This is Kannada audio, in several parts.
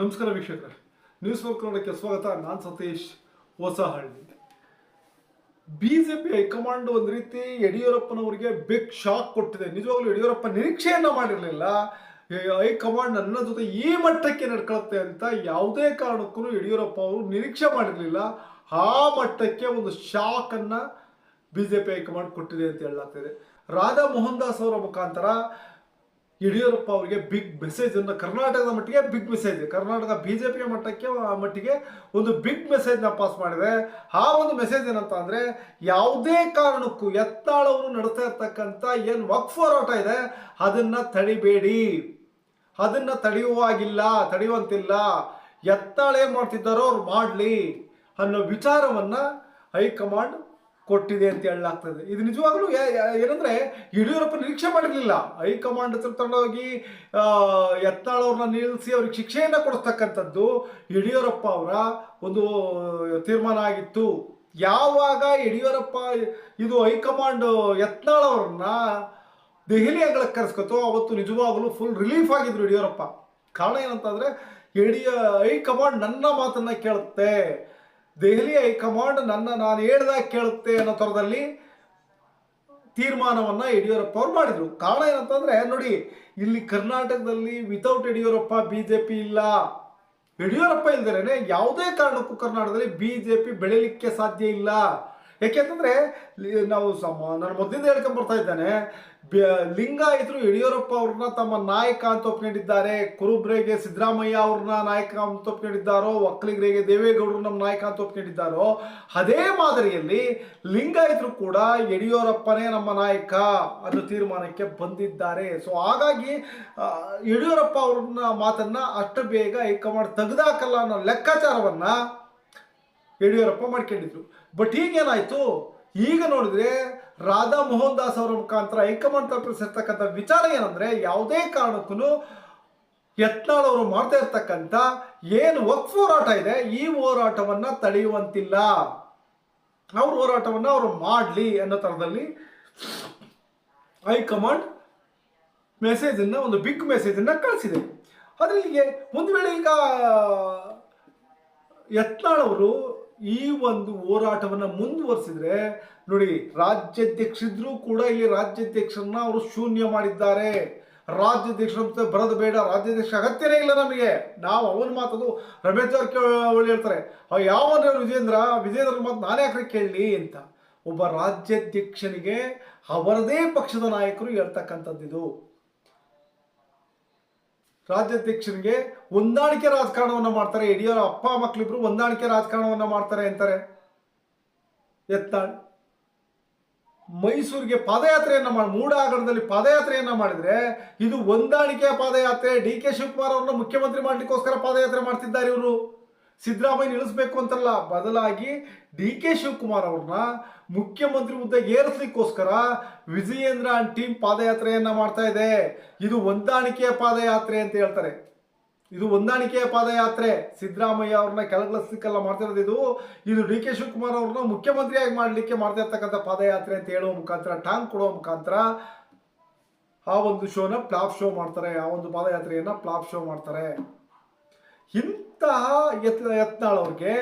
ನಮಸ್ಕಾರ ವೀಕ್ಷಕರ. ನ್ಯೂಸ್ ವರ್ಕ್ ನೋಡಕ್ಕೆ ಸ್ವಾಗತ. ನಾನು ಸತೀಶ್ ಹೊಸಹಳ್ಳಿ. ಬಿಜೆಪಿ ಹೈಕಮಾಂಡ್ ಒಂದು ರೀತಿ ಯಡಿಯೂರಪ್ಪನವರಿಗೆ ಬಿಗ್ ಶಾಕ್ ಕೊಟ್ಟಿದೆ. ನಿಜವಾಗ್ಲೂ ಯಡಿಯೂರಪ್ಪ ನಿರೀಕ್ಷೆಯನ್ನ ಮಾಡಿರಲಿಲ್ಲ. ಹೈಕಮಾಂಡ್ ನನ್ನ ಜೊತೆ ಈ ಮಟ್ಟಕ್ಕೆ ನಡ್ಕೊಳುತ್ತೆ ಅಂತ ಯಾವುದೇ ಕಾರಣಕ್ಕೂ ಯಡಿಯೂರಪ್ಪ ಅವರು ನಿರೀಕ್ಷೆ ಮಾಡಿರಲಿಲ್ಲ. ಆ ಮಟ್ಟಕ್ಕೆ ಒಂದು ಶಾಕ್ ಜೆ ಬಿಜೆಪಿ ಹೈಕಮಾಂಡ್ ಕೊಟ್ಟಿದೆ ಅಂತ ಹೇಳಲಾಗ್ತಿದೆ. ರಾಧಾ ಮೋಹನ್ ದಾಸ್ ಅವರ ಮುಖಾಂತರ ಯಡಿಯೂರಪ್ಪ ಅವರಿಗೆ ಬಿಗ್ ಮೆಸೇಜ್ ಅನ್ನು ಕರ್ನಾಟಕದ ಮಟ್ಟಿಗೆ ಬಿಗ್ ಮೆಸೇಜ್ ಕರ್ನಾಟಕ ಬಿಜೆಪಿಯ ಮಟ್ಟಕ್ಕೆ, ಆ ಮಟ್ಟಿಗೆ ಒಂದು ಬಿಗ್ ಮೆಸೇಜ್ನ ಪಾಸ್ ಮಾಡಿದೆ ಆ ಒಂದು ಮೆಸೇಜ್ ಏನಂತ ಅಂದರೆ ಯಾವುದೇ ಕಾರಣಕ್ಕೂ ಎತ್ತಾಳವರು ನಡೆಸ್ತಾ ಇರ್ತಕ್ಕಂಥ ಏನು ವಕ್ ಹೋರಾಟ ಇದೆ, ಅದನ್ನ ತಡಿಬೇಡಿ. ಅದನ್ನ ತಡೆಯುವಾಗಿಲ್ಲ, ತಡೆಯುವಂತಿಲ್ಲ. ಎತ್ತಾಳ ಏನು ಮಾಡ್ತಿದ್ದಾರೋ ಅವ್ರು ಮಾಡ್ಲಿ ಅನ್ನೋ ವಿಚಾರವನ್ನ ಹೈಕಮಾಂಡ್ ಕೊಟ್ಟಿದೆ ಅಂತ ಹೇಳಲಾಗ್ತದೆ. ಇದು ನಿಜವಾಗ್ಲೂ ಏನಂದ್ರೆ ಯಡಿಯೂರಪ್ಪ ನಿರೀಕ್ಷೆ ಮಾಡಿರಲಿಲ್ಲ ಹೈಕಮಾಂಡ್ ಹತ್ರ ತಗೊಂಡೋಗಿ ಯತ್ನಾಳ್ ನಿಲ್ಲಿಸಿ ಅವ್ರಿಗೆ ಶಿಕ್ಷೆಯನ್ನ ಕೊಡಿಸ್ತಕ್ಕಂಥದ್ದು ಯಡಿಯೂರಪ್ಪ ಅವರ ಒಂದು ತೀರ್ಮಾನ ಆಗಿತ್ತು. ಯಾವಾಗ ಯಡಿಯೂರಪ್ಪ ಇದು ಹೈಕಮಾಂಡ್ ಯತ್ನಾಳ್ ಅವ್ರನ್ನ ದೆಹಲಿ ಅಂಗಳಕ್ಕೆ ಕರೆಸ್ಕೊತೋ ಅವತ್ತು ನಿಜವಾಗ್ಲೂ ಫುಲ್ ರಿಲೀಫ್ ಆಗಿದ್ರು ಯಡಿಯೂರಪ್ಪ. ಕಾರಣ ಏನಂತಂದ್ರೆ ಯಡಿಯ ಹೈಕಮಾಂಡ್ ನನ್ನ ಮಾತನ್ನ ಕೇಳುತ್ತೆ. ದೆಹಲಿ ಹೈಕಮಾಂಡ್ ನನ್ನ ನಾನು ಹೇಳ್ದಾಗ ಕೇಳುತ್ತೆ ಅನ್ನೋ ಥರದಲ್ಲಿ ತೀರ್ಮಾನವನ್ನ ಯಡಿಯೂರಪ್ಪ ಅವ್ರು ಮಾಡಿದ್ರು. ಕಾರಣ ಏನಂತಂದ್ರೆ, ನೋಡಿ, ಇಲ್ಲಿ ಕರ್ನಾಟಕದಲ್ಲಿ ವಿತೌಟ್ ಯಡಿಯೂರಪ್ಪ ಬಿಜೆಪಿ ಇಲ್ಲ. ಯಡಿಯೂರಪ್ಪ ಇಲ್ದೇನೆ ಯಾವುದೇ ಕಾರಣಕ್ಕೂ ಕರ್ನಾಟಕದಲ್ಲಿ ಬಿಜೆಪಿ ಬೆಳೀಲಿಕ್ಕೆ ಸಾಧ್ಯ ಇಲ್ಲ. ಯಾಕೆಂತಂದ್ರೆ ಲಿ- ನಾವು ಸಮ ನಾನು ಮೊದಲಿಂದ ಹೇಳ್ಕೊಂಡ್ ಬರ್ತಾ ಇದ್ದಾನೆ. ಲಿಂಗಾಯತರು ಯಡಿಯೂರಪ್ಪ ಅವ್ರನ್ನ ತಮ್ಮ ನಾಯಕ ಅಂತ ಒಪ್ಕೊಂಡಿದ್ದಾರೆ. ಕುರುಬ್ರಿಗೆ ಸಿದ್ದರಾಮಯ್ಯ ಅವ್ರನ್ನ ನಾಯಕ ಅಂತ ಒಪ್ಕೊಂಡಿದ್ದಾರೋ ಒಕ್ಕಲಿಗರಿಗೆ ದೇವೇಗೌಡರು ನಮ್ಮ ನಾಯಕ ಅಂತ ಒಪ್ಕೊಂಡಿದ್ದಾರೋ, ಅದೇ ಮಾದರಿಯಲ್ಲಿ ಲಿಂಗಾಯತರು ಕೂಡ ಯಡಿಯೂರಪ್ಪನೇ ನಮ್ಮ ನಾಯಕ ಅನ್ನೋ ತೀರ್ಮಾನಕ್ಕೆ ಬಂದಿದ್ದಾರೆ. ಸೊ ಹಾಗಾಗಿ ಯಡಿಯೂರಪ್ಪ ಅವ್ರನ್ನ ಮಾತನ್ನ ಅಷ್ಟು ಬೇಗ ಹೈಕಮಾಂಡ್ ತೆಗೆದಾಕಲ್ಲ ಅನ್ನೋ ಲೆಕ್ಕಾಚಾರವನ್ನ ಯಡಿಯೂರಪ್ಪ ಮಾಡ್ಕೊಂಡಿದ್ರು. ಬಟ್ ಈಗೇನಾಯ್ತು ಈಗ ನೋಡಿದ್ರೆ ರಾಧಾ ಮೋಹನ್ ದಾಸ್ ಅವರ ಮುಖಾಂತರ ಹೈಕಮಾಂಡ್ ತಪ್ಪಿಸಿರ್ತಕ್ಕಂಥ ವಿಚಾರ ಏನಂದ್ರೆ ಯಾವುದೇ ಕಾರಣಕ್ಕೂ ಯತ್ನಾಳ್ ಅವರು ಮಾಡ್ತಾ ಇರ್ತಕ್ಕಂಥ ಏನು ವಕ್ಫ್ ಹೋರಾಟ ಇದೆ, ಈ ಹೋರಾಟವನ್ನ ತಡೆಯುವಂತಿಲ್ಲ. ಅವ್ರ ಹೋರಾಟವನ್ನ ಅವರು ಮಾಡಲಿ ಅನ್ನೋ ಥರದಲ್ಲಿ ಹೈಕಮಾಂಡ್ ಅನ್ನ ಒಂದು ಬಿಗ್ ಮೆಸೇಜ್ ಅನ್ನ ಕಳಿಸಿದೆ. ಅದರಲ್ಲಿಗೆ ಒಂದು ವೇಳೆ ಈಗ ಯತ್ನಾಳ್ ಅವರು ಈ ಒಂದು ಹೋರಾಟವನ್ನು ಮುಂದುವರಿಸಿದ್ರೆ, ನೋಡಿ, ರಾಜ್ಯಾಧ್ಯಕ್ಷರಿದ್ರೂ ಕೂಡ ಇಲ್ಲಿ ರಾಜ್ಯಾಧ್ಯಕ್ಷರನ್ನ ಅವರು ಶೂನ್ಯ ಮಾಡಿದ್ದಾರೆ. ರಾಜ್ಯಾಧ್ಯಕ್ಷರ ಬರದ ಬೇಡ, ರಾಜ್ಯಾಧ್ಯಕ್ಷ ಅಗತ್ಯನೇ ಇಲ್ಲ ನಮಗೆ. ನಾವು ಅವನ ಮಾತದು ರಮೇಶ್ ಜಾರಕಿಹೊಳಿ ಹೇಳ್ತಾರೆ. ಯಾವ ವಿಜೇಂದ್ರ ವಿಜೇಂದ್ರ ಮಾತು ನಾನೇ ಯಾಕ್ರೆ ಕೇಳಲಿ ಅಂತ. ಒಬ್ಬ ರಾಜ್ಯಾಧ್ಯಕ್ಷನಿಗೆ ಅವರದೇ ಪಕ್ಷದ ನಾಯಕರು ಹೇಳ್ತಕ್ಕಂಥದ್ದಿದು ರಾಜ್ಯಾಧ್ಯಕ್ಷನಿಗೆ ಹೊಂದಾಣಿಕೆ ರಾಜಕಾರಣವನ್ನು ಮಾಡ್ತಾರೆ. ಯಡಿಯೂರ ಅಪ್ಪ ಮಕ್ಕಳಿಬ್ರು ಹೊಂದಾಣಿಕೆ ರಾಜಕಾರಣವನ್ನು ಮಾಡ್ತಾರೆ ಅಂತಾರೆ. ಎತ್ತಾಳ್ ಮೈಸೂರಿಗೆ ಪಾದಯಾತ್ರೆಯನ್ನ ಮಾಡಿ, ಮೂಡಾಗರದಲ್ಲಿ ಪಾದಯಾತ್ರೆಯನ್ನ ಮಾಡಿದ್ರೆ ಇದು ಹೊಂದಾಣಿಕೆಯ ಪಾದಯಾತ್ರೆ. ಡಿ ಕೆ ಶಿವಕುಮಾರ್ ಅವ್ರನ್ನ ಮುಖ್ಯಮಂತ್ರಿ ಮಾಡಲಿಕ್ಕೋಸ್ಕರ ಪಾದಯಾತ್ರೆ ಮಾಡ್ತಿದ್ದಾರೆ ಇವರು. ಸಿದ್ದರಾಮಯ್ಯ ಇಳಿಸ್ಬೇಕು ಅಂತಲ್ಲ. ಬದಲಾಗಿ ಡಿ ಕೆ ಶಿವಕುಮಾರ್ ಅವ್ರನ್ನ ಮುಖ್ಯಮಂತ್ರಿ ಹುದ್ದೆ ಏರಿಸ್ಲಿಕ್ಕೋಸ್ಕರ ವಿಜಯೇಂದ್ರ ಅಂಡ್ ಟೀಮ್ ಪಾದಯಾತ್ರೆಯನ್ನ ಮಾಡ್ತಾ ಇದೆ. ಇದು ಹೊಂದಾಣಿಕೆಯ ಪಾದಯಾತ್ರೆ ಅಂತ ಹೇಳ್ತಾರೆ. ಇದು ಹೊಂದಾಣಿಕೆಯ ಪಾದಯಾತ್ರೆ. ಸಿದ್ದರಾಮಯ್ಯ ಅವ್ರನ್ನ ಕೆಳಗಿಳಿಸ್ಲಿಕ್ಕೆಲ್ಲ ಮಾಡ್ತಿರೋದು ಇದು. ಇದು ಡಿ ಕೆ ಶಿವಕುಮಾರ್ ಅವ್ರನ್ನ ಮುಖ್ಯಮಂತ್ರಿಯಾಗಿ ಮಾಡಲಿಕ್ಕೆ ಮಾಡ್ತಾ ಇರ್ತಕ್ಕಂಥ ಪಾದಯಾತ್ರೆ ಅಂತ ಹೇಳುವ ಮುಖಾಂತರ, ಟಾಂಗ್ ಕೊಡುವ ಮುಖಾಂತರ ಆ ಒಂದು ಶೋನ ಪ್ಲಾಪ್ ಶೋ ಮಾಡ್ತಾರೆ. ಆ ಒಂದು ಪಾದಯಾತ್ರೆಯನ್ನ ಪ್ಲಾಪ್ ಶೋ ಮಾಡ್ತಾರೆ. ಇಂತಹ ಯತ್ ಯತ್ನಾಳ್ ಅವ್ರಿಗೆ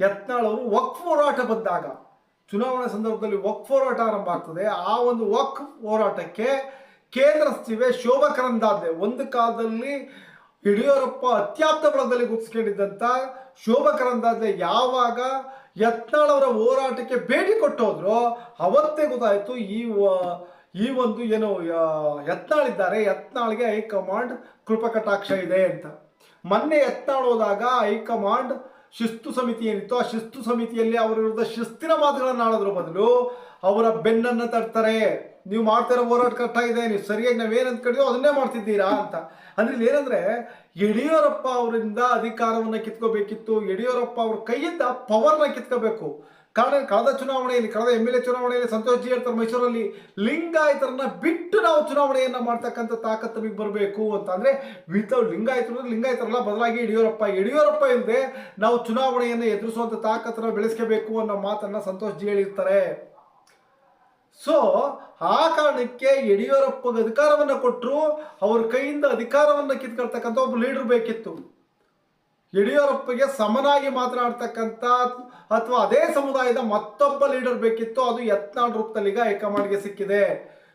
ಯತ್ನಾಳ್ ಅವರು ವಕ್ಫ್ ಹೋರಾಟ ಬಂದಾಗ, ಚುನಾವಣೆ ಸಂದರ್ಭದಲ್ಲಿ ವಕ್ಫ್ ಹೋರಾಟ ಆರಂಭ ಆಗ್ತದೆ. ಆ ಒಂದು ವಕ್ಫ್ ಹೋರಾಟಕ್ಕೆ ಕೇಂದ್ರ ಸಚಿವೆ ಶೋಭಾ ಕರಂದಾಜೆ ಒಂದು ಕಾಲದಲ್ಲಿ ಯಡಿಯೂರಪ್ಪ ಅತ್ಯಾಪ್ತ ಬಳಗದಲ್ಲಿ ಗುರುತಿಸ್ಕೊಂಡಿದ್ದಂಥ ಶೋಭಾ ಕರಂದಾಜೆ ಯಾವಾಗ ಯತ್ನಾಳ್ ಅವರ ಹೋರಾಟಕ್ಕೆ ಭೇಟಿ ಕೊಟ್ಟೋದ್ರು ಅವತ್ತೇ ಗೊತ್ತಾಯ್ತು. ಈ ಈ ಒಂದು, ಏನು, ಯತ್ನಾಳಿದ್ದಾರೆ. ಯತ್ನಾಳ್ಗೆ ಹೈಕಮಾಂಡ್ ಕೃಪಕಟಾಕ್ಷ ಇದೆ ಅಂತ. ಮೊನ್ನೆ ಎತ್ತಾಡೋದಾಗ ಹೈಕಮಾಂಡ್ ಶಿಸ್ತು ಸಮಿತಿ ಏನಿತ್ತು ಆ ಶಿಸ್ತು ಸಮಿತಿಯಲ್ಲಿ ಅವರ ವಿರುದ್ಧ ಶಿಸ್ತಿನ ಮಾತುಗಳನ್ನು ಆಡೋದ್ರ ಬದಲು ಅವರ ಬೆನ್ನನ್ನು ತಡ್ತಾರೆ ನೀವು ಮಾಡ್ತಿರೋ ಹೋರಾಟ ಕರೆಕ್ಟಾಗಿದೆ ನೀವು ಸರಿಯಾಗಿ ನಾವೇನು ಅಂದ್ಕೊಂಡಿದ್ಯೋ ಅದನ್ನೇ ಮಾಡ್ತಿದ್ದೀರಾ ಅಂತ. ಅಂದ್ರೆ ಇಲ್ಲಿ ಏನಂದ್ರೆ ಯಡಿಯೂರಪ್ಪ ಅವರಿಂದ ಅಧಿಕಾರವನ್ನ ಕಿತ್ಕೋಬೇಕಿತ್ತು, ಯಡಿಯೂರಪ್ಪ ಅವ್ರ ಕೈಯಿಂದ ಪವರ್ನ ಕಿತ್ಕೋಬೇಕು. ಕಾರಣ ಕಳೆದ ಚುನಾವಣೆಯಲ್ಲಿ, ಕಳೆದ ಎಂ ಎಲ್ ಎ ಚುನಾವಣೆಯಲ್ಲಿ ಸಂತೋಷ್ ಜಿ ಹೇಳ್ತಾರೆ ಮೈಸೂರಲ್ಲಿ ಲಿಂಗಾಯತರನ್ನ ಬಿಟ್ಟು ನಾವು ಚುನಾವಣೆಯನ್ನ ಮಾಡ್ತಕ್ಕಂಥ ತಾಕತ್ ನಮಗೆ ಬರಬೇಕು ಅಂತ. ಅಂದ್ರೆ ವಿತೌಟ್ ಲಿಂಗಾಯತರು ಲಿಂಗಾಯತರಲ್ಲ, ಬದಲಾಗಿ ಯಡಿಯೂರಪ್ಪ. ಯಡಿಯೂರಪ್ಪ ಇಲ್ಲದೆ ನಾವು ಚುನಾವಣೆಯನ್ನು ಎದುರಿಸುವಂತ ತಾಕತ್ತನ್ನ ಬೆಳೆಸ್ಕೋಬೇಕು ಅನ್ನೋ ಮಾತನ್ನ ಸಂತೋಷ್ ಜಿ ಹೇಳಿರ್ತಾರೆ. ಸೊ ಆ ಕಾರಣಕ್ಕೆ ಯಡಿಯೂರಪ್ಪಗೆ ಅಧಿಕಾರವನ್ನ ಕೊಟ್ಟರು ಅವ್ರ ಕೈಯಿಂದ ಅಧಿಕಾರವನ್ನ ಕಿತ್ಕೊಳ್ತಕ್ಕಂಥ ಒಬ್ಬ ಲೀಡರ್ ಬೇಕಿತ್ತು. ಯಡಿಯೂರಪ್ಪಗೆ ಸಮನಾಗಿ ಮಾತನಾಡ್ತಕ್ಕಂಥ ಅಥವಾ ಅದೇ ಸಮುದಾಯದ ಮತ್ತೊಬ್ಬ ಲೀಡರ್ ಬೇಕಿತ್ತು ಅದು ಯತ್ನಾಳ್ ರೂಪದಲ್ಲಿ ಈಗ ಹೈಕಮಾಂಡ್ಗೆ ಸಿಕ್ಕಿದೆ.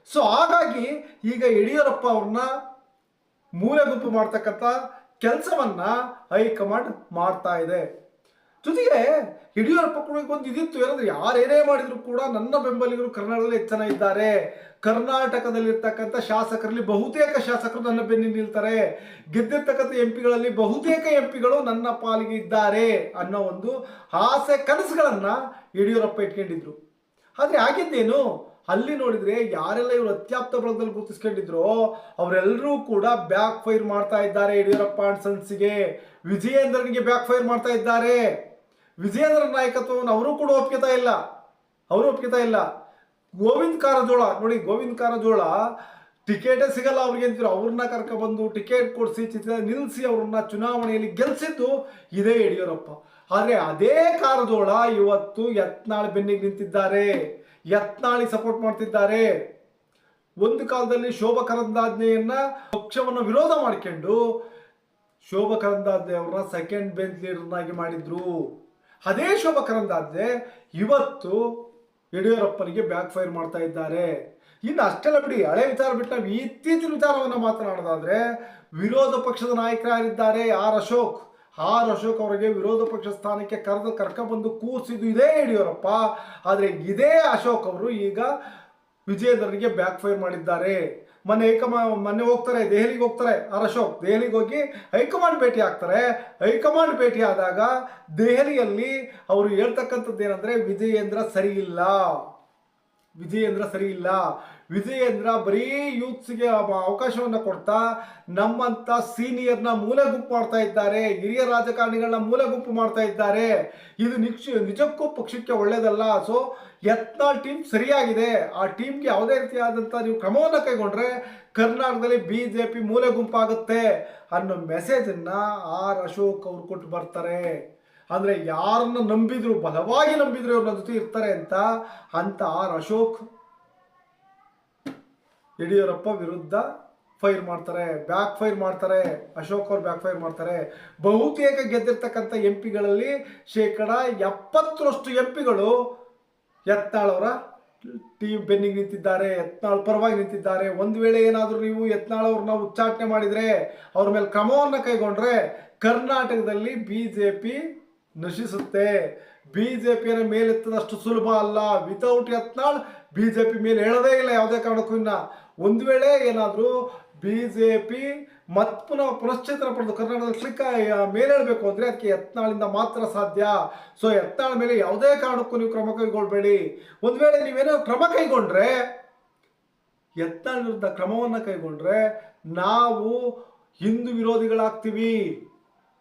ಸೊ ಹಾಗಾಗಿ ಈಗ ಯಡಿಯೂರಪ್ಪ ಅವ್ರನ್ನ ಮೂಲೆ ಗುಂಪು ಮಾಡ್ತಕ್ಕಂಥ ಕೆಲಸವನ್ನ ಹೈಕಮಾಂಡ್ ಮಾಡ್ತಾ ಇದೆ. ಜೊತೆಗೆ ಯಡಿಯೂರಪ್ಪ ಕೂಡ ಒಂದು ಇದಿತ್ತು. ಏನಂದ್ರೆ ಯಾರೇನೇ ಮಾಡಿದ್ರು ಕೂಡ ನನ್ನ ಬೆಂಬಲಿಗರು ಕರ್ನಾಟಕದಲ್ಲಿ ಹೆಚ್ಚನ ಜನ ಇದ್ದಾರೆ. ಕರ್ನಾಟಕದಲ್ಲಿರ್ತಕ್ಕಂಥ ಶಾಸಕರಲ್ಲಿ ಬಹುತೇಕ ಶಾಸಕರು ನನ್ನ ಬೆನ್ನಿ ನಿಲ್ತಾರೆ. ಗೆದ್ದಿರ್ತಕ್ಕಂಥ ಎಂ ಪಿಗಳಲ್ಲಿ ಬಹುತೇಕ ಎಂ ಪಿಗಳು ನನ್ನ ಪಾಲಿಗೆ ಇದ್ದಾರೆ ಅನ್ನೋ ಒಂದು ಆಸೆ ಕನಸುಗಳನ್ನ ಯಡಿಯೂರಪ್ಪ ಇಟ್ಕೊಂಡಿದ್ರು. ಆದರೆ ಆಗಿದ್ದೇನು ಅಲ್ಲಿ ನೋಡಿದ್ರೆ ಯಾರೆಲ್ಲ ಇವರು ಅತ್ಯಾಪ್ತ ಬಳಗದಲ್ಲಿ ಗುರುತಿಸ್ಕೊಂಡಿದ್ರು ಅವರೆಲ್ಲರೂ ಕೂಡ ಬ್ಯಾಕ್ ಫೈರ್ ಮಾಡ್ತಾ ಇದ್ದಾರೆ ಯಡಿಯೂರಪ್ಪ ಅಂಡ್ ಸನ್ಸ್ಗೆ ವಿಜಯೇಂದ್ರನಿಗೆ ಬ್ಯಾಕ್ ಫೈರ್ ಮಾಡ್ತಾ ಇದ್ದಾರೆ. ವಿಜಯೇಂದ್ರ ನಾಯಕತ್ವವನ್ನು ಅವರು ಕೂಡ ಒಪ್ಕೋತಾ ಇಲ್ಲ. ಅವರು ಒಪ್ಕೋತಾ ಇಲ್ಲ. ಗೋವಿಂದ್ ಕಾರಜೋಳ, ನೋಡಿ ಗೋವಿಂದ್ ಕಾರಜೋಳ ಟಿಕೆಟೇ ಸಿಗಲ್ಲ ಅವ್ರಿಗೆ ಅಂತಿದ್ರು ಅವ್ರನ್ನ ಕರ್ಕೊಬಂದು ಟಿಕೆಟ್ ಕೊಡಿಸಿ ಚಿತ್ರ ನಿಲ್ಲಿಸಿ ಅವ್ರನ್ನ ಚುನಾವಣೆಯಲ್ಲಿ ಗೆಲ್ಲಿಸಿದ್ದು ಇದೇ ಯಡಿಯೂರಪ್ಪ. ಆದರೆ ಅದೇ ಕಾರಜೋಳ ಇವತ್ತು ಯತ್ನಾಳ್ ಬೆನ್ನಿಗೆ ನಿಂತಿದ್ದಾರೆ. ಯತ್ನಾಳಿ ಸಪೋರ್ಟ್ ಮಾಡ್ತಿದ್ದಾರೆ. ಒಂದು ಕಾಲದಲ್ಲಿ ಶೋಭಾ ಕರಂದಾಜ್ಞೆಯನ್ನ ಪಕ್ಷವನ್ನು ವಿರೋಧ ಮಾಡ್ಕೊಂಡು ಶೋಭಾ ಕರಂದಾಜ್ಞೆ ಅವ್ರನ್ನ ಸೆಕೆಂಡ್ ಬೆಂಚ್ ಲೀಡರ್ನಾಗಿ ಮಾಡಿದ್ರು. ಅದೇ ಶೋಭಾ ಕರಂದಾಜೆ ಇವತ್ತು ಯಡಿಯೂರಪ್ಪನಿಗೆ ಬ್ಯಾಕ್ ಫೈರ್ ಮಾಡ್ತಾ ಇದ್ದಾರೆ. ಇನ್ನು ಅಷ್ಟೆಲ್ಲ ಬಿಡಿ, ಹಳೆ ವಿಚಾರ ಬಿಟ್ಟು ನಾವು ಇತ್ತೀಚಿನ ವಿಚಾರವನ್ನು ಮಾತನಾಡೋದಾದ್ರೆ ವಿರೋಧ ಪಕ್ಷದ ನಾಯಕರಾಗಿದ್ದಾರೆ ಆರ್ ಅಶೋಕ್. ಆರ್ ಅಶೋಕ್ ಅವರಿಗೆ ವಿರೋಧ ಪಕ್ಷ ಸ್ಥಾನಕ್ಕೆ ಕರೆದು ಕರ್ಕೊಂಡ್ಬಂದು ಕೂರಿಸಿದ್ದು ಇದೇ ಯಡಿಯೂರಪ್ಪ. ಆದರೆ ಇದೇ ಅಶೋಕ್ ಅವರು ಈಗ ವಿಜಯೇಂದ್ರನಿಗೆ ಬ್ಯಾಕ್ ಫೈರ್ ಮಾಡಿದ್ದಾರೆ. ಮೊನ್ನೆ ಹೈಕಮಾ, ಮೊನ್ನೆ ಹೋಗ್ತಾರೆ, ದೆಹಲಿಗೆ ಹೋಗ್ತಾರೆ ಆರ್ ಅಶೋಕ್ ದೆಹಲಿಗೆ ಹೋಗಿ ಹೈಕಮಾಂಡ್ ಭೇಟಿ ಆಗ್ತಾರೆ. ಹೈಕಮಾಂಡ್ ಭೇಟಿ ಆದಾಗ ದೆಹಲಿಯಲ್ಲಿ ಅವರು ಹೇಳ್ತಕ್ಕಂಥದ್ದು ಏನಂದ್ರೆ, ವಿಜಯೇಂದ್ರ ಸರಿ ಇಲ್ಲ. ವಿಜಯೇಂದ್ರ ಸರಿ ಇಲ್ಲ. ವಿಜಯೇಂದ್ರ ಬರೀ ಯೂತ್ಸ್ಗೆ ಅವಕಾಶವನ್ನ ಕೊಡ್ತಾ, ನಮ್ಮಂತ ಸೀನಿಯರ್ನ ಮೂಲೆ ಗುಂಪು ಮಾಡ್ತಾ ಇದ್ದಾರೆ, ಹಿರಿಯ ರಾಜಕಾರಣಿಗಳನ್ನ ಮೂಲೆ ಗುಂಪು ಮಾಡ್ತಾ ಇದ್ದಾರೆ. ಇದು ನಿಕ್ಷ, ನಿಜಕ್ಕೂ ಪಕ್ಷಕ್ಕೆ ಒಳ್ಳೆಯದಲ್ಲ ಸೊ ಯತ್ನಾಳ್ ಟೀಮ್ ಸರಿಯಾಗಿದೆ. ಆ ಟೀಮ್ಗೆ ಯಾವುದೇ ರೀತಿಯಾದಂಥ ನೀವು ಕ್ರಮವನ್ನು ಕೈಗೊಂಡ್ರೆ ಕರ್ನಾಟಕದಲ್ಲಿ ಬಿ ಜೆ ಪಿ ಮೂಲೆ ಗುಂಪಾಗುತ್ತೆ ಅನ್ನೋ ಮೆಸೇಜನ್ನ ಆರ್ ಅಶೋಕ್ ಅವ್ರು ಕೊಟ್ಟು ಬರ್ತಾರೆ. ಅಂದ್ರೆ ಯಾರನ್ನ ನಂಬಿದ್ರು, ಬಲವಾಗಿ ನಂಬಿದ್ರು ಅವ್ರನ್ನ ಜೊತೆ ಇರ್ತಾರೆ ಅಂತ ಅಂತ ಆರ್ ಅಶೋಕ್ ಯಡಿಯೂರಪ್ಪ ವಿರುದ್ಧ ಫೈರ್ ಮಾಡ್ತಾರೆ ಬ್ಯಾಕ್ ಫೈರ್ ಮಾಡ್ತಾರೆ, ಅಶೋಕ್ ಅವ್ರು ಬ್ಯಾಕ್ ಫೈರ್ ಮಾಡ್ತಾರೆ. ಬಹುತೇಕ ಗೆದ್ದಿರ್ತಕ್ಕಂಥ ಎಂ ಪಿಗಳಲ್ಲಿ ಶೇಕಡ ಎಪ್ಪತ್ತರಷ್ಟು ಎಂ ಪಿಗಳು ಯತ್ನಾಳವರ ಟೀಮ್ ಬೆನ್ನಿಗೆ ನಿಂತಿದ್ದಾರೆ, ಯತ್ನಾಳ್ ಪರವಾಗಿ ನಿಂತಿದ್ದಾರೆ. ಒಂದು ವೇಳೆ ಏನಾದರೂ ನೀವು ಯತ್ನಾಳ್ ಅವ್ರನ್ನ ಉಚ್ಚಾಟನೆ ಮಾಡಿದರೆ, ಅವ್ರ ಮೇಲೆ ಕ್ರಮವನ್ನು ಕೈಗೊಂಡ್ರೆ ಕರ್ನಾಟಕದಲ್ಲಿ ಬಿ ಜೆ ಪಿ ನಶಿಸುತ್ತೆ. ಬಿ ಜೆ ಪಿಯನ್ನು ಮೇಲೆತ್ತದಷ್ಟು ಸುಲಭ ಅಲ್ಲ. Without Yatnal B J P ಮೇಲೆ ಹೇಳೋದೇ ಇಲ್ಲ ಯಾವುದೇ ಕಾರಣಕ್ಕೂ ಇನ್ನ. ಒಂದು ವೇಳೆ ಏನಾದರೂ ಬಿ ಜೆ ಪಿ ಮತ್ ಪುನಃ ಪುನಶ್ಚೇತನ ಪಡೆದು ಕರ್ನಾಟಕದಲ್ಲಿ ಕ್ಲಿಕ್ ಮೇಲೇಳಬೇಕು ಅಂದರೆ ಅದಕ್ಕೆ ಯತ್ನಾಳಿಂದ ಮಾತ್ರ ಸಾಧ್ಯ. ಸೊ ಯತ್ನಾಳ ಮೇಲೆ ಯಾವುದೇ ಕಾರಣಕ್ಕೂ ನೀವು ಕ್ರಮ ಕೈಗೊಳ್ಬೇಡಿ. ಒಂದು ವೇಳೆ ನೀವೇನೋ ಕ್ರಮ ಕೈಗೊಂಡ್ರೆ, ಯತ್ನಾಳ್ ವಿರುದ್ಧ ಕ್ರಮವನ್ನು ಕೈಗೊಂಡ್ರೆ, ನಾವು ಹಿಂದೂ ವಿರೋಧಿಗಳಾಗ್ತೀವಿ.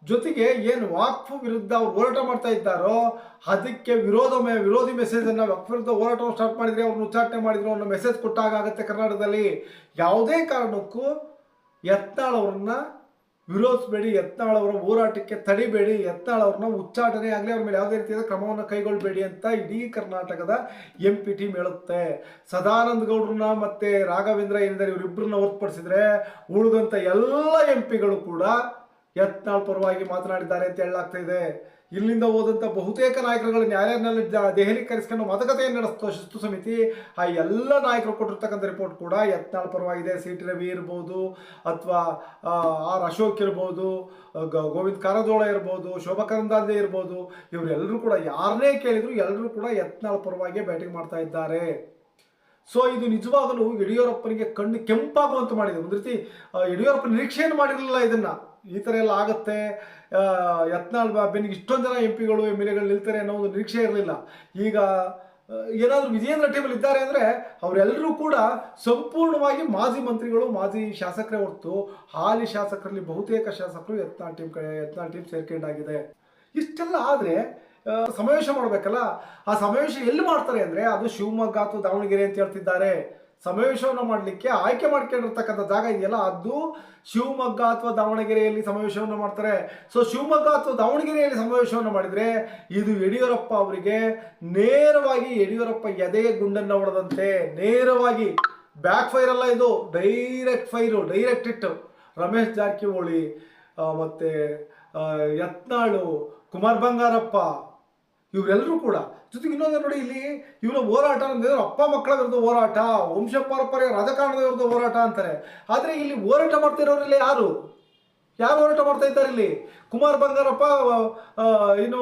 ಜೊತೆಗೆ ಏನು ವಾಕ್ಫ್ ವಿರುದ್ಧ ಅವ್ರು ಹೋರಾಟ ಮಾಡ್ತಾ ಇದ್ದಾರೋ, ಅದಕ್ಕೆ ವಿರೋಧ ಮೆ- ವಿರೋಧಿ ಮೆಸೇಜ್ ಅನ್ನ ವಕ್ಫ್ ವಿರುದ್ಧ ಹೋರಾಟ ಸ್ಟಾರ್ಟ್ ಮಾಡಿದ್ರೆ ಅವ್ರನ್ನ ಉಚ್ಚಾಟನೆ ಮಾಡಿದ್ರು ಅನ್ನೋ ಮೆಸೇಜ್ ಕೊಟ್ಟಾಗ ಆಗುತ್ತೆ ಕರ್ನಾಟಕದಲ್ಲಿ. ಯಾವುದೇ ಕಾರಣಕ್ಕೂ ಯತ್ನಾಳ್ ವಿರೋಧಿಸಬೇಡಿ, ಯತ್ನಾಳ್ ಹೋರಾಟಕ್ಕೆ ತಡಿಬೇಡಿ, ಯತ್ನಾಳ್ ಉಚ್ಚಾಟನೆ ಆಗಲಿ, ಅವ್ರ ಮೇಲೆ ಯಾವುದೇ ರೀತಿಯಾದ ಕ್ರಮವನ್ನು ಕೈಗೊಳ್ಳಬೇಡಿ ಅಂತ ಇಡೀ ಕರ್ನಾಟಕದ ಎಂ ಪಿ ಟೀಮ್ ಹೇಳುತ್ತೆ. ಸದಾನಂದ ಗೌಡ್ರನ್ನ ಮತ್ತೆ ರಾಘವೇಂದ್ರ ಏನಿದ್ದಾರೆ ಇವರಿಬ್ಬರನ್ನ ಹೊರತುಪಡಿಸಿದ್ರೆ ಉಳಿದಂಥ ಎಲ್ಲ ಎಂ ಪಿಗಳು ಕೂಡ ಯತ್ನಾಳ್ ಪರವಾಗಿ ಮಾತನಾಡಿದ್ದಾರೆ ಅಂತ ಹೇಳಲಾಗ್ತಾ ಇದೆ. ಇಲ್ಲಿಂದ ಹೋದಂಥ ಬಹುತೇಕ ನಾಯಕರುಗಳು ನ್ಯಾಯಾಲಯದಲ್ಲಿ ದೆಹಲಿ ಕರೆಸ್ಕೊಂಡು ಮಾತುಕತೆಯನ್ನು ನಡೆಸ್ತೋ, ಶಿಸ್ತು ಸಮಿತಿ. ಆ ಎಲ್ಲ ನಾಯಕರು ಕೊಟ್ಟಿರ್ತಕ್ಕಂಥ ರಿಪೋರ್ಟ್ ಕೂಡ ಯತ್ನಾಳ್ ಪರವಾಗಿದೆ. ಸಿ ಟಿ ರವಿ ಇರ್ಬೋದು, ಅಥವಾ ಆರ್ ಅಶೋಕ್ ಇರ್ಬೋದು ಗೋವಿಂದ್ ಕಾರಜೋಳ ಇರ್ಬೋದು, ಶೋಭಾ ಕರಂದಾಜೆ ಇರ್ಬೋದು. ಇವರೆಲ್ಲರೂ ಕೂಡ ಯಾರನ್ನೇ ಕೇಳಿದ್ರು ಎಲ್ಲರೂ ಕೂಡ ಯತ್ನಾಳ್ ಪರವಾಗಿ ಬ್ಯಾಟಿಂಗ್ ಮಾಡ್ತಾ ಇದ್ದಾರೆ. ಸೊ ಇದು ನಿಜವಾಗಲೂ ಯಡಿಯೂರಪ್ಪನಿಗೆ ಕಣ್ಣು ಕೆಂಪಾಗುವಂತ ಮಾಡಿದೆ. ಒಂದು ರೀತಿ ಯಡಿಯೂರಪ್ಪ ನಿರೀಕ್ಷೆಯನ್ನು ಮಾಡಿರಲಿಲ್ಲ ಇದನ್ನ. ಈ ಥರ ಎಲ್ಲ ಆಗುತ್ತೆ. ಯತ್ನಾಳ್ ಬ- ಬೆನ್ನಿಗೆ ಇಷ್ಟೊಂದು ಜನ ಎಂ ಪಿಗಳು ಎಂ ಎಲ್ ಎಗಳು ನಿಲ್ತಾರೆ ಅನ್ನೋ ಒಂದು ನಿರೀಕ್ಷೆ ಇರಲಿಲ್ಲ. ಈಗ ಏನಾದರೂ ವಿಜಯೇಂದ್ರ ಟೇಬಲ್ ಇದ್ದಾರೆ ಅಂದರೆ ಅವರೆಲ್ಲರೂ ಕೂಡ ಸಂಪೂರ್ಣವಾಗಿ ಮಾಜಿ ಮಂತ್ರಿಗಳು, ಮಾಜಿ ಶಾಸಕರೇ ಹೊರತು ಹಾಲಿ ಶಾಸಕರಲ್ಲಿ ಬಹುತೇಕ ಶಾಸಕರು ಯತ್ನಾಳ್ ಟೀಮ್ ಕಡೆ ಯತ್ನಾಳ್ ಟೀಮ್ ಸೇರ್ಕೊಂಡಾಗಿದೆ. ಇಷ್ಟೆಲ್ಲ ಆದರೆ ಸಮಾವೇಶ ಮಾಡಬೇಕಲ್ಲ? ಆ ಸಮಾವೇಶ ಎಲ್ಲಿ ಮಾಡ್ತಾರೆ ಅಂದರೆ ಅದು ಶಿವಮೊಗ್ಗ ಅಥವಾ ದಾವಣಗೆರೆ ಅಂತ ಹೇಳ್ತಿದ್ದಾರೆ. ಸಮಾವೇಶವನ್ನು ಮಾಡಲಿಕ್ಕೆ ಆಯ್ಕೆ ಮಾಡ್ಕೊಂಡಿರ್ತಕ್ಕಂಥ ಜಾಗ ಇದೆಯಲ್ಲ, ಅದು ಶಿವಮೊಗ್ಗ ಅಥವಾ ದಾವಣಗೆರೆಯಲ್ಲಿ ಸಮಾವೇಶವನ್ನು ಮಾಡ್ತಾರೆ. ಸೊ ಶಿವಮೊಗ್ಗ ಅಥವಾ ದಾವಣಗೆರೆಯಲ್ಲಿ ಸಮಾವೇಶವನ್ನು ಮಾಡಿದರೆ ಇದು ಯಡಿಯೂರಪ್ಪ ಅವರಿಗೆ ನೇರವಾಗಿ ಯಡಿಯೂರಪ್ಪ ಎದೆಗೆ ಗುಂಡನ್ನು ಹೊಡೆದಂತೆ, ನೇರವಾಗಿ ಬ್ಯಾಕ್ ಫೈರ್ ಅಲ್ಲ ಇದು ಡೈರೆಕ್ಟ್ ಫೈರು ಡೈರೆಕ್ಟ್ ಇಟ್ಟು ರಮೇಶ್ ಜಾರಕಿಹೊಳಿ ಮತ್ತೆ ಯತ್ನಾಳು, ಕುಮಾರ್ ಬಂಗಾರಪ್ಪ ಇವರೆಲ್ಲರೂ ಕೂಡ. ಜೊತೆಗೆ ಇನ್ನೊಂದು ನೋಡಿ ಇಲ್ಲಿ ಇವರ ಹೋರಾಟ ಅಂದ್ರೆ ಅಪ್ಪ ಮಕ್ಕಳ ವಿರುದ್ಧ ಹೋರಾಟ, ವಂಶ ಪಾರಂಪರ್ಯ, ರಾಜಕಾರಣದ ವಿರುದ್ಧ ಹೋರಾಟ ಅಂತಾರೆ. ಆದರೆ ಇಲ್ಲಿ ಹೋರಾಟ ಮಾಡ್ತಿರೋರಲ್ಲಿ ಯಾರು? ಯಾರು ಹೋರಾಟ ಮಾಡ್ತಾ ಇದ್ದಾರೆ ಇಲ್ಲಿ? ಕುಮಾರ್ ಬಂಗಾರಪ್ಪ ಏನು,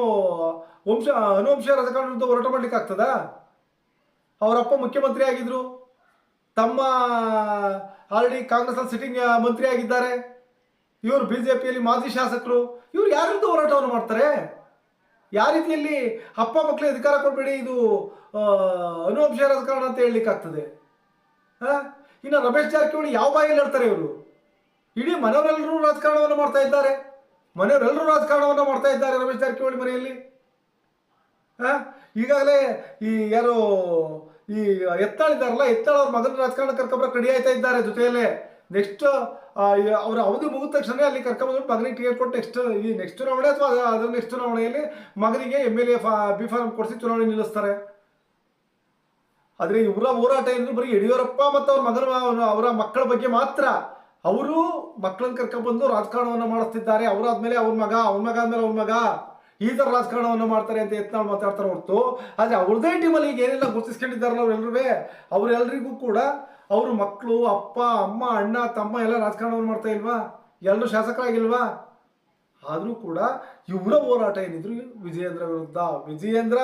ವಂಶ, ಅನುವಂಶ ರಾಜಕಾರಣ ವಿರುದ್ಧ ಹೋರಾಟ ಮಾಡ್ಲಿಕ್ಕೆ ಆಗ್ತದಾ? ಅವರಪ್ಪ ಮುಖ್ಯಮಂತ್ರಿ ಆಗಿದ್ರು. ತಮ್ಮ, ಆಲ್ರೆಡಿ ಕಾಂಗ್ರೆಸ್ ಸಿಟ್ಟಿಂಗ್ ಮಂತ್ರಿ ಆಗಿದ್ದಾರೆ. ಇವರು ಬಿಜೆಪಿಯಲ್ಲಿ ಮಾಜಿ ಶಾಸಕರು. ಇವರು ಯಾರ ವಿರುದ್ಧ ಹೋರಾಟವನ್ನು ಮಾಡ್ತಾರೆ? ಯಾವ ರೀತಿಯಲ್ಲಿ ಅಪ್ಪ ಮಕ್ಕಳಿಗೆ ಅಧಿಕಾರ ಕೊಡಬೇಡಿ, ಇದು ಅನುವಂಶ ರಾಜಕಾರಣ ಅಂತ ಹೇಳಲಿಕ್ಕಾಗ್ತದೆ ಹಾಂ ಇನ್ನು ರಮೇಶ್ ಜಾರಕಿಹೊಳಿ ಯಾವ ಬಾಯಲ್ಲಿ ಹೇಳ್ತಾರೆ ಇವರು? ಇಡೀ ಮನೆಯವರೆಲ್ಲರೂ ರಾಜಕಾರಣವನ್ನು ಮಾಡ್ತಾ ಇದ್ದಾರೆ. ಮನೆಯವರೆಲ್ಲರೂ ರಾಜಕಾರಣವನ್ನು ಮಾಡ್ತಾ ಇದ್ದಾರೆ ರಮೇಶ್ ಜಾರಕಿಹೊಳಿ ಮನೆಯಲ್ಲಿ. ಆ? ಈಗಾಗಲೇ ಈ ಯಾರು, ಈ ಎತ್ತಾಳಿದಾರಲ್ಲ ಎತ್ತಾಳ ಅವ್ರ ಮಗನ ರಾಜಕಾರಣ ಕರ್ಕೊಂಡ್ರೆ ರೆಡಿ ಆಯ್ತಾ ಇದ್ದಾರೆ ಜೊತೆಯಲ್ಲೇ. ನೆಕ್ಸ್ಟ್ ಅವರ ಅವಧಿ ಮುಗಿದ ತಕ್ಷಣ ಅಲ್ಲಿ ಕರ್ಕೊಂಬಂದು ಮಗನಿಗೆ ಟಿಕೆಟ್ ಕೊಟ್ಟು ನೆಕ್ಸ್ಟ್ ಈ ನೆಕ್ಸ್ಟ್ ಚುನಾವಣೆ ಅಥವಾ ಅದರ ನೆಕ್ಸ್ಟ್ ಚುನಾವಣೆಯಲ್ಲಿ ಮಗನಿಗೆ M L A B form ಕೊಡಿಸಿ ಚುನಾವಣೆ ನಿಲ್ಲಿಸ್ತಾರೆ. ಆದರೆ ಇವರ ಹೋರಾಟ ಏನು ಬರೀ ಯಡಿಯೂರಪ್ಪ ಮತ್ತು ಅವ್ರ ಮಗನ ಅವರ ಮಕ್ಕಳ ಬಗ್ಗೆ ಮಾತ್ರ. ಅವರು ಮಕ್ಕಳನ್ನ ಕರ್ಕೊಂಡ್ಬಂದು ರಾಜಕಾರಣವನ್ನು ಮಾಡಿಸ್ತಿದ್ದಾರೆ. ಅವರಾದ್ಮೇಲೆ ಅವ್ರ ಮಗ ಅವ್ರ ಮಗ ಆದ್ಮೇಲೆ ಅವ್ರ ಮಗ. ಈ ಥರ ರಾಜಕಾರಣವನ್ನು ಮಾಡ್ತಾರೆ ಅಂತ ಎತ್ನಾಳ್ ಮಾತಾಡ್ತಾರೆ ಹೊರತು. ಆದರೆ ಅವ್ರದೇ ಟೀಮಲ್ಲಿ ಈಗ ಏನೆಲ್ಲ ಗುರುತಿಸ್ಕೊಂಡಿದ್ದಾರಲ್ಲ ಅವರೆಲ್ಲರೂ ಅವರೆಲ್ಲರಿಗೂ ಕೂಡ ಅವ್ರ ಮಕ್ಕಳು ಅಪ್ಪ, ಅಮ್ಮ, ಅಣ್ಣ, ತಮ್ಮ ಎಲ್ಲ ರಾಜಕಾರಣವನ್ನು ಮಾಡ್ತಾ ಇಲ್ವಾ? ಎಲ್ಲರೂ ಶಾಸಕರಾಗಿಲ್ವಾ? ಆದರೂ ಕೂಡ ಇವರ ಹೋರಾಟ ಏನಿದ್ರು ವಿಜಯೇಂದ್ರ ವಿರುದ್ಧ. ವಿಜಯೇಂದ್ರ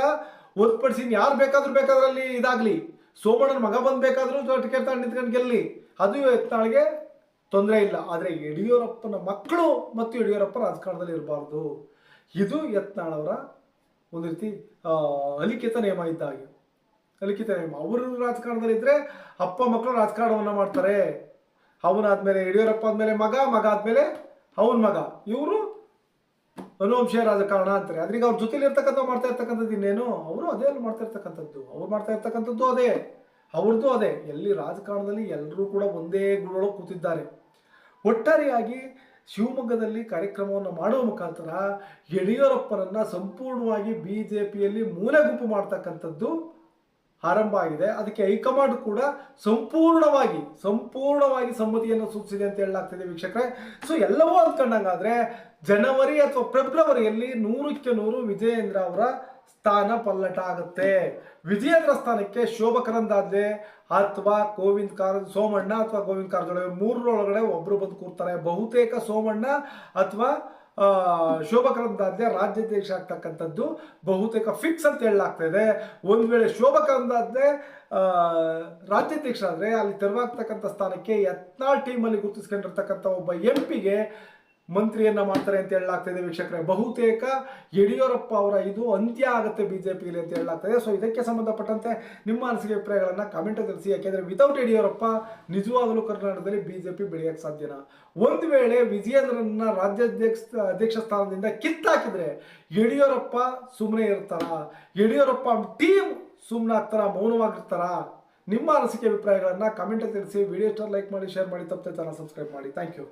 ಹೊರತುಪಡಿಸಿ ಯಾರು ಬೇಕಾದ್ರೂ ಬೇಕಾದ್ರಲ್ಲಿ ಇದಾಗ್ಲಿ. ಸೋಮಣ್ಣನ ಮಗ ಬಂದ್ಬೇಕಾದ್ರೂ ಟಿಕೆಟ್ ತಗೊಂಡು ನಿಂತ್ಕೊಂಡು ಗೆಲ್ಲಿ. ಅದು ಯತ್ನಾಳ್ಗೆ ತೊಂದರೆ ಇಲ್ಲ. ಆದರೆ ಯಡಿಯೂರಪ್ಪನ ಮಕ್ಕಳು ಮತ್ತು ಯಡಿಯೂರಪ್ಪ ರಾಜಕಾರಣದಲ್ಲಿ ಇರಬಾರ್ದು. ಇದು ಯತ್ನಾಳವರ ಒಂದು ರೀತಿ ಅಲಿಖಿತ ನಿಯಮ ಇದ್ದ ಹಾಗೆ ಅವರು ರಾಜಕಾರಣದಲ್ಲಿ ರಾಜಕಾರಣದಲ್ಲಿದ್ದರೆ ಅಪ್ಪ ಮಕ್ಕಳು ರಾಜಕಾರಣವನ್ನ ಮಾಡ್ತಾರೆ. ಅವನಾದ್ಮೇಲೆ ಯಡಿಯೂರಪ್ಪ ಆದ್ಮೇಲೆ ಮಗ ಮಗ ಆದ್ಮೇಲೆ ಅವನ ಮಗ. ಇವರು ಅನುವಂಶ ರಾಜಕಾರಣ ಅಂತಾರೆ. ಅದ್ರೀಗ ಅವ್ರ ಜೊತೆಲಿ ಇರ್ತಕ್ಕಂಥ ಮಾಡ್ತಾ ಇರ್ತಕ್ಕಂಥದ್ದು ಇನ್ನೇನು? ಅವರು ಅದೇ ಅಲ್ಲಿ ಮಾಡ್ತಾ ಇರ್ತಕ್ಕಂಥದ್ದು. ಅವ್ರು ಮಾಡ್ತಾ ಇರ್ತಕ್ಕಂಥದ್ದು ಅದೇ. ಅವ್ರದ್ದು ಅದೇ. ಎಲ್ಲಿ ರಾಜಕಾರಣದಲ್ಲಿ ಎಲ್ಲರೂ ಕೂಡ ಒಂದೇ ಗುಣೊಳಗೆ ಕೂತಿದ್ದಾರೆ. ಒಟ್ಟಾರೆಯಾಗಿ ಶಿವಮೊಗ್ಗದಲ್ಲಿ ಕಾರ್ಯಕ್ರಮವನ್ನು ಮಾಡುವ ಮುಖಾಂತರ ಯಡಿಯೂರಪ್ಪನನ್ನು ಸಂಪೂರ್ಣವಾಗಿ ಬಿ ಜೆ ಪಿಯಲ್ಲಿ ಮೂಲೆ ಗುಂಪು ಮಾಡ್ತಕ್ಕಂಥದ್ದು ಆರಂಭ ಆಗಿದೆ. ಅದಕ್ಕೆ ಹೈಕಮಾಂಡ್ ಕೂಡ ಸಂಪೂರ್ಣವಾಗಿ ಸಂಪೂರ್ಣವಾಗಿ ಸಮ್ಮತಿಯನ್ನು ಸೂಚಿಸಿದೆ ಅಂತ ಹೇಳಲಾಗ್ತಿದೆ ವೀಕ್ಷಕರೇ. ಸೊ ಎಲ್ಲವೂ ಅಂದ್ಕೊಂಡಂಗಾದ್ರೆ ಜನವರಿ ಅಥವಾ ಫೆಬ್ರವರಿಯಲ್ಲಿ ನೂರಕ್ಕೆ ನೂರು ವಿಜಯೇಂದ್ರ ಅವರ ಸ್ಥಾನ ಪಲ್ಲಟ ಆಗುತ್ತೆ. ವಿಜಯೇಂದ್ರ ಸ್ಥಾನಕ್ಕೆ ಶೋಭಾ ಅಥವಾ ಗೋವಿಂದ ಕಾರ, ಸೋಮಣ್ಣ ಅಥವಾ ಗೋವಿಂದ ಕಾರಜೋಳ ಮೂರರೊಳಗಡೆ ಒಬ್ರು ಬಂದು ಕೂರ್ತಾರೆ. ಬಹುತೇಕ ಸೋಮಣ್ಣ ಅಥವಾ ಶೋಭಾ ಕರಂದಾಜೆ ರಾಜ್ಯಾಧ್ಯಕ್ಷ ಆಗ್ತಕ್ಕಂಥದ್ದು. ಬಹುತೇಕ ಫಿಕ್ಸ್ ಅಂತ ಹೇಳಲಾಗ್ತಾ ಇದೆ. ಒಂದು ವೇಳೆ ಶೋಭಾ ಕರಂದಾಜೆ ಆ, ರಾಜ್ಯಾಧ್ಯಕ್ಷ ಆದರೆ ಅಲ್ಲಿ ತೆರವಾಗ್ತಕ್ಕಂಥ ಸ್ಥಾನಕ್ಕೆ ಯತ್ನಾಳ್ ಟೀಮಲ್ಲಿ ಗುರುತಿಸ್ಕೊಂಡಿರ್ತಕ್ಕಂಥ ಒಬ್ಬ ಎಂ ಪಿಗೆ ಮಂತ್ರಿಯನ್ನ ಮಾಡ್ತಾರೆ ಅಂತ ಹೇಳಲಾಗ್ತಿದೆ ವೀಕ್ಷಕರೇ. ಬಹುತೇಕ ಯಡಿಯೂರಪ್ಪ ಅವರ ಇದು ಅಂತ್ಯ ಆಗುತ್ತೆ ಬಿಜೆಪಿಯಲ್ಲಿ ಅಂತ ಹೇಳಲಾಗ್ತದೆ ಸೊ ಇದಕ್ಕೆ ಸಂಬಂಧಪಟ್ಟಂತೆ ನಿಮ್ಮ ಅನಿಸಿಕೆ ಅಭಿಪ್ರಾಯಗಳನ್ನ ಕಮೆಂಟ್ ತಿಳಿಸಿ. ಯಾಕೆಂದ್ರೆ ವಿತೌಟ್ ಯಡಿಯೂರಪ್ಪ, ನಿಜವಾಗಲೂ ಕರ್ನಾಟಕದಲ್ಲಿ ಬಿಜೆಪಿ ಬೆಳೆಯಕ್ಕೆ ಸಾಧ್ಯನ? ಒಂದು ವೇಳೆ ವಿಜಯೇಂದ್ರನ್ನ ರಾಜ್ಯಾಧ್ಯಕ್ಷ, ಅಧ್ಯಕ್ಷ ಸ್ಥಾನದಿಂದ ಕಿತ್ತಾಕಿದ್ರೆ ಯಡಿಯೂರಪ್ಪ ಸುಮ್ಮನೆ ಇರ್ತಾರ? ಯಡಿಯೂರಪ್ಪ ಟೀಮ್ ಸುಮ್ಮನೆ ಆಗ್ತಾರ? ಮೌನವಾಗಿರ್ತಾರ? ನಿಮ್ಮ ಅನಿಸಿಕೆ ಅಭಿಪ್ರಾಯಗಳನ್ನ ಕಮೆಂಟ್ ತಿಳಿಸಿ. ವಿಡಿಯೋ ಲೈಕ್ ಮಾಡಿ ಶೇರ್ ಮಾಡಿ, ತಪ್ಪದೆ ಚಾನಲ್ ಸಬ್ಸ್ಕ್ರೈಬ್ ಮಾಡಿ. Thank you